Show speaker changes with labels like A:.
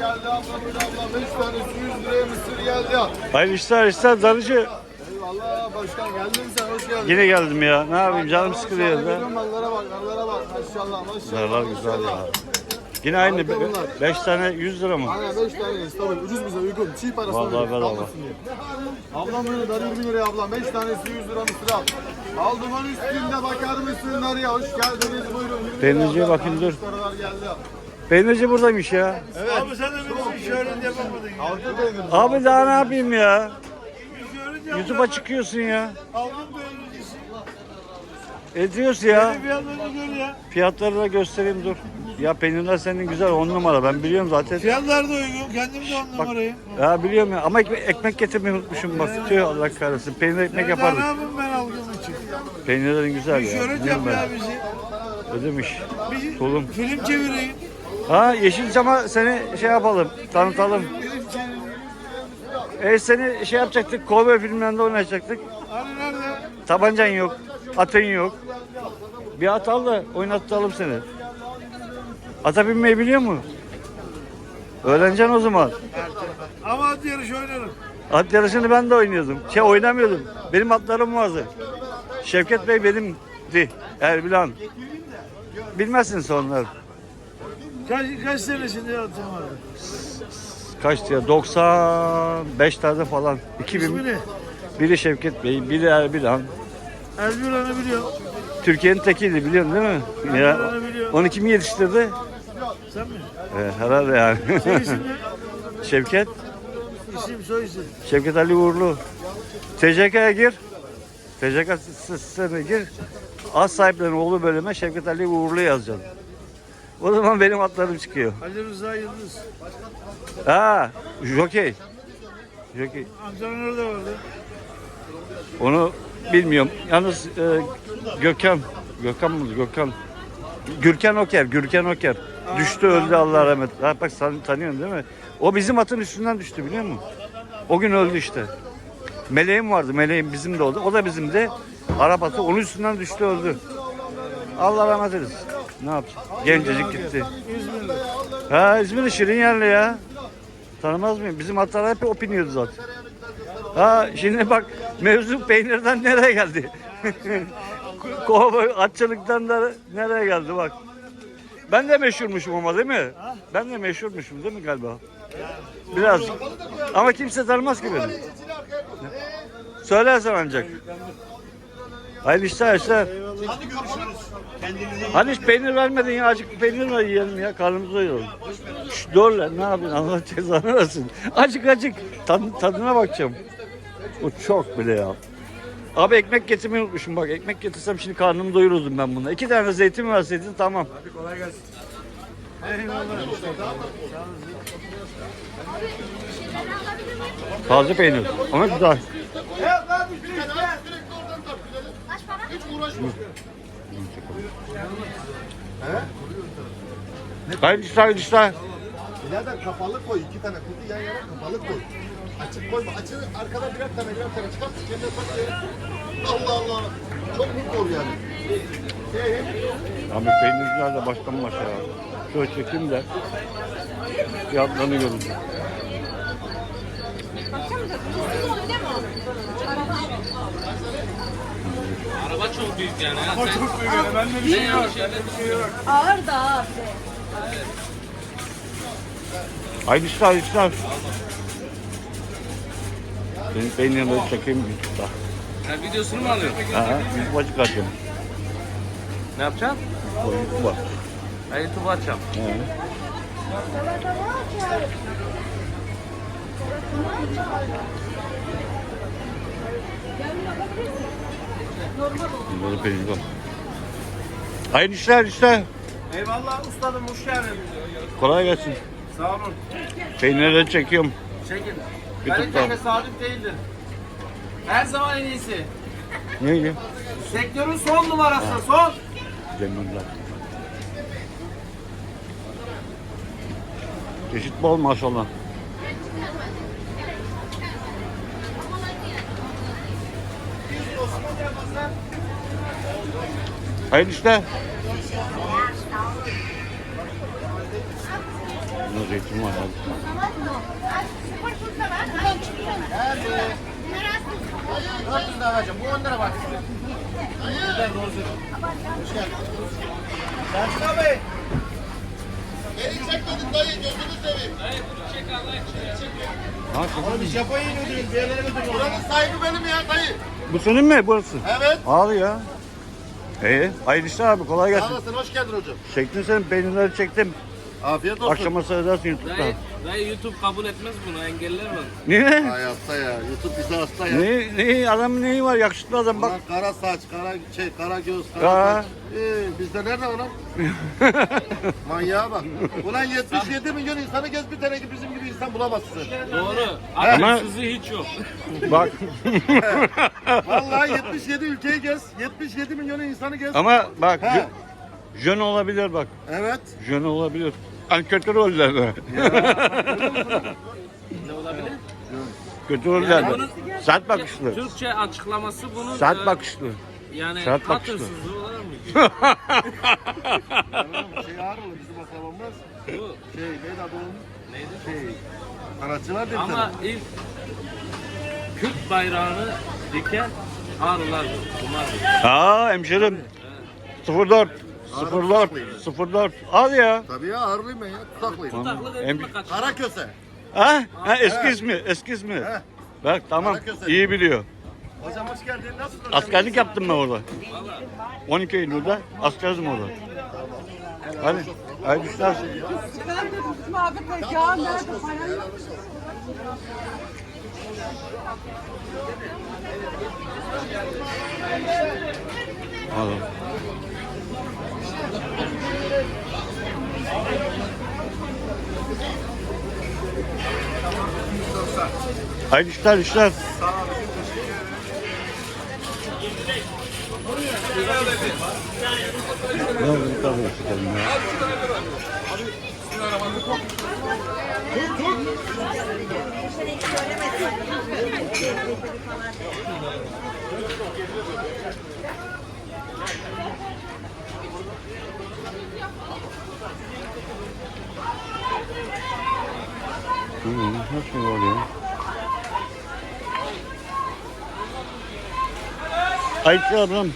A: geldi abla buyur abla. 5 tanesi 100 liraya mısır geldi ya.
B: Hayırlı işler işler darıcı.
A: Eyvallah başkan geldin sen hoş geldin.
B: Yine geldim ya. Ne yapayım canım sıkılıyor da.
A: Mallara bak mallara bak maşallah maşallah.
B: Narlar güzel ya. Yine aynı
A: bunlar.
B: 5 tane 100 lira mı?
A: Aynen 5 tane istabil ucuz bize uygun. Çiğ parası
B: Vallahi
A: öyle,
B: bedava.
A: Ablam böyle dar 20 liraya ablam 5 tanesi 100 lira mısır al. Aldım onun üstünde bakar mısın narıya hoş geldiniz buyurun. 20 liraya
B: Peynirciye
A: ablam,
B: bakayım, dur.
A: paralar geldi.
B: Peynirci buradaymış ya.
A: Evet.
C: Abi sen de bizim şöhret yapamadın ya.
B: Abi daha ne yapayım ya?
C: Şöhret
B: YouTube'a çıkıyorsun ya.
C: Aldın beğenicisi.
B: Ediyoruz ya.
C: Fiyatlarını gör ya.
B: Fiyatları da göstereyim dur. Ya peynirler senin güzel 10 numara ben biliyorum zaten.
C: Fiyatlar da uygun. Kendim de on numarayı.
B: Ya biliyorum ya ama ekmek, ekmek getirmeyi unutmuşum bak. Tüh Allah kahretsin. Peynir ekmek
C: Ben daha ne
B: yapardık.
C: yapayım ben algım için.
B: Peynirlerin güzel
C: Bir
B: ya.
C: şöhret yap
B: Biliyorum
C: ya
B: ben.
C: bizi.
B: Ödemiş.
C: Bir
B: Tulum.
C: film çevireyim.
B: Ha Yeşilçam'a seni şey yapalım, tanıtalım. E seni şey yapacaktık, kovboy filmlerinde oynayacaktık.
C: Hani nerede?
B: Tabancan yok, atın yok. Bir at al da oynatalım seni. Ata binmeyi biliyor mu? Öğreneceksin o zaman.
C: Ama at yarışı oynarım.
B: At yarışını ben de oynuyordum. Şey oynamıyordum. Benim atlarım vardı. Şevket Bey benimdi. Erbilan. Bilmezsiniz onlar.
C: Kaç, kaç senesinde vardı?
B: Kaçtı ya? 95 tane falan. 2000.
C: İsmi ne?
B: Biri Şevket Bey, biri Erbilan.
C: Elbiran'ı biliyorum.
B: Türkiye'nin tekiydi biliyorsun değil mi? Ya,
C: Erbilan'ı biliyorum.
B: onu kim yetiştirdi?
C: Sen mi?
B: Ee, herhalde yani.
C: Senin isim ne?
B: Şevket,
C: İsim soy isim.
B: Şevket Ali Uğurlu. TCK'ya gir. TCK sitesine gir. Az sahiplerin oğlu bölüme Şevket Ali Uğurlu yazacaksın. O zaman benim atlarım çıkıyor.
C: Ali Rıza Yıldız.
B: Ha, jokey. Jokey.
C: Antrenör de vardı.
B: Onu bilmiyorum. Yalnız e, Gökhan, Gökhan mı? Gökhan. Gürkan Oker, Gürkan Oker. Düştü öldü Allah rahmet. Ha, bak sen tanıyorsun değil mi? O bizim atın üstünden düştü biliyor musun? O gün öldü işte. Meleğim vardı, meleğim bizim de oldu. O da bizim de. Arap atı onun üstünden düştü öldü. Allah rahmet eylesin. Ne yapacak? Gencecik gitti.
C: İzmirli.
B: Ha İzmir'in şirin yerli ya. Tanımaz mıyım? Bizim atlar hep o biniyordu zaten. Ha şimdi bak mevzu peynirden nereye geldi? Kovboy atçılıktan da nereye geldi bak. Ben de meşhurmuşum ama değil mi? Ben de meşhurmuşum değil mi galiba? Biraz. Ama kimse tanımaz ki beni. Söylersen ancak. Hayırlı işler işler. Hani hiç peynir vermedin ya acık peynir ver yiyelim ya karnımızı doyuralım. Şş, dur lan ne yapıyorsun Allah cezanı versin. Acık acık Tad- tadına bakacağım. O çok bile ya. Abi ekmek getirmeyi unutmuşum bak ekmek getirsem şimdi karnımı doyururdum ben buna. İki tane zeytin verseydin tamam.
C: Eyvallah.
B: Taze peynir ama güzel. Hayırlı işler hayırlı işler.
A: Birader kapalı koy. iki tane kutu yan yana kapalı koy. Açık koyma. Açık arkada birer tane birer tane çıkart. Kendine ye. Allah Allah. Çok mutlu ol yani.
B: Abi peynirciler de baştan başa. Şöyle çekeyim de fiyatlarını göreceğim.
D: Ağır da ağır.
B: İşler hayırlı işler. Benim peynirleri çekeyim YouTube'da.
E: Sen videosunu mu alıyorsun?
B: Ha, YouTube'a çıkartacağım.
E: Ne yapacaksın?
B: YouTube'a.
E: Ben YouTube'a açacağım.
B: He. Bunları peynir var. Hayırlı işler işler.
C: Eyvallah ustadım hoş geldin.
B: Kolay gelsin.
C: Sağ olun.
B: Peynirleri çekiyorum.
E: Çekin.
B: YouTube'da.
E: Kalite tesadüf değildir. Her zaman en iyisi.
B: Neydi?
E: Sektörün son numarası, son.
B: Cemiller. Çeşit bol maşallah. Hayırlı işler. Burada zeytin var abi.
E: Dört yüz. Bu on lira bak. Güzel doğru söylüyorsun. Hoş geldin. Selçuk abi.
A: Beni çekmedin dayı gözünü seveyim.
B: Ha,
C: Oğlum biz Japonya'ya götürüyoruz. Bir yerlere götürüyoruz.
A: Buranın sahibi benim ya dayı.
B: Bu senin mi burası?
A: Evet.
B: Al ya. İyi. Hayırlı işler abi. Kolay
A: Sağ
B: gelsin.
A: olasın hoş geldin hocam.
B: Çektin senin peynirleri çektim.
A: Afiyet olsun.
B: Akşama seyredersin YouTube'da.
D: Dayı, dayı YouTube kabul etmez bunu engeller var.
B: Niye?
A: Ay hasta ya. YouTube bizi hasta ya.
B: Ne, ne, adamın neyi var? Yakışıklı adam bak.
A: Ulan kara saç, kara şey, kara göz, kara
B: Aa.
A: saç. Ee, bizde nerede onun? Manyağa bak. Ulan 77 milyon insanı gez bir tane ki bizim gibi insan bulamazsın.
D: Doğru.
B: Ama-
D: Akılsızı hiç yok.
B: Bak.
A: Vallahi 77 ülkeyi gez. 77 milyon insanı gez.
B: Ama bak.
A: He.
B: Jön olabilir bak.
A: Evet.
B: Jön olabilir. Hani kötü rollerde.
D: Ne olabilir?
B: kötü rollerde.
D: bunun-
B: Sert bakışlı.
D: Türkçe açıklaması bunun
B: Sert
D: e,
B: bakışlı.
D: yani
B: sert
D: hat
B: bakışlı.
D: hırsızlığı olarak mı?
A: Oğlum şey Ağrılı bizim akrabamız.
D: Bu
A: Şey neydi adı onun?
D: neydi?
A: Şey. Sanatçılar dedi
D: Ama ilk Kürt bayrağını diken Ağrılar bunlar.
B: Aa hemşerim. 04. 04. 04. Al ya.
A: Tabii ya Ağrılıyım ben ya. Tutaklıyım.
D: Taklı
B: Em-
D: edilme kaç.
A: Karaköse.
B: Ha? ha eski ismi, eski ismi.
A: He.
B: Bak tamam,
A: Karaköse.
B: iyi biliyor.
A: Hocam hoş geldin. Nasılsın?
B: Askerlik yaptım ben orada. 12 Eylül'de askerdim orada. Hadi, hayırlı işler.
F: Ben dedim bizim abi tezgahı nerede parayı yok.
B: Al. Hayırlı işler, işler. Ne oldu? Tabii çıkalım ya. Hı, her şey var ya. Ayça ablam